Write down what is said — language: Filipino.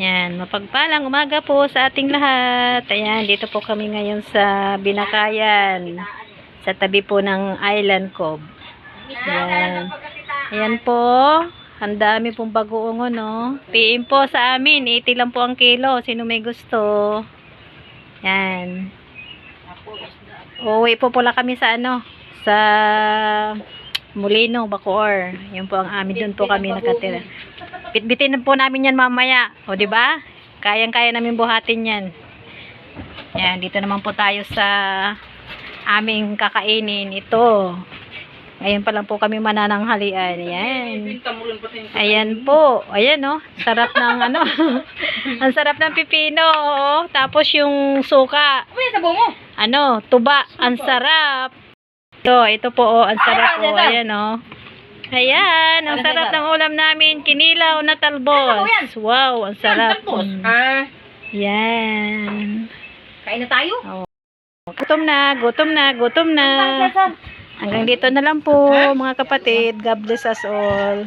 Yan, mapagpalang umaga po sa ating lahat. Ayan, dito po kami ngayon sa Binakayan. Sa tabi po ng Island Cove. Ayan. Ayan po. Ang dami pong bagoong no. PM po sa amin. 80 lang po ang kilo. Sino may gusto? Yan. Uuwi po pula kami sa ano? Sa Molino, Bacoor. Yan po ang amin. Doon po kami nakatira. Bitbitin po namin yan mamaya. O, di ba? Kayang-kaya namin buhatin yan. Yan, dito naman po tayo sa aming kakainin. Ito. Ngayon pa lang po kami manananghalian. Yan. Ayan po. Ayan, oh. Sarap ng ano. Ang sarap ng pipino, oh. Tapos yung suka. Kuya, sabo mo. Ano, tuba. Ang sarap. Ito, ito po, oh. Ang sarap po. Ayan, oh. Ayan, ang sarap ng ulam namin. Kinilaw na talbos. Wow, ang sarap. Mm. Ah, Yan. kain na tayo. Gutom na, gutom na, gutom na. Hanggang dito na lang po, mga kapatid. God bless us all.